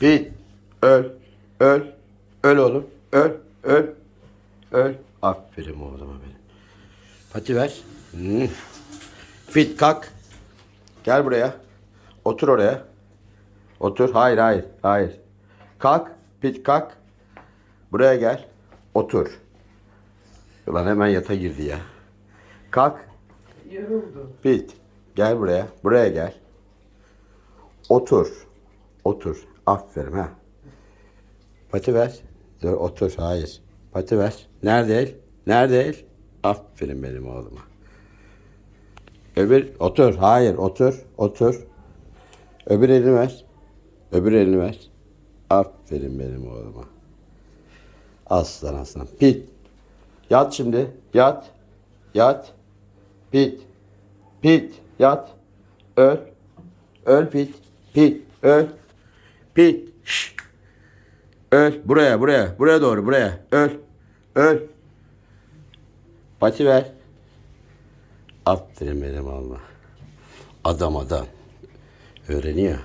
Pit. Öl. Öl. Öl oğlum. Öl. Öl. Öl. Aferin oğluma benim. Pati ver. Hmm. Pit kalk. Gel buraya. Otur oraya. Otur. Hayır hayır. Hayır. Kalk. Pit kalk. Buraya gel. Otur. Ulan hemen yata girdi ya. Kalk. Yoruldu. Pit. Gel buraya. Buraya gel. Otur. Otur. Aferin ha. Pati ver. Dur otur. Hayır. Pati ver. Nerede el? Nerede el? Aferin benim oğluma. Öbür otur. Hayır otur. Otur. Öbür elini ver. Öbür elini ver. Aferin benim oğluma. Aslan aslan. Pit. Yat şimdi. Yat. Yat. Pit. Pit. Yat. Öl. Öl pit. Pit. Öl. Pit. Şşt. Öl. Buraya buraya. Buraya doğru buraya. Öl. Öl. Pati ver. Aferin benim Allah. Adam adam. Öğreniyor.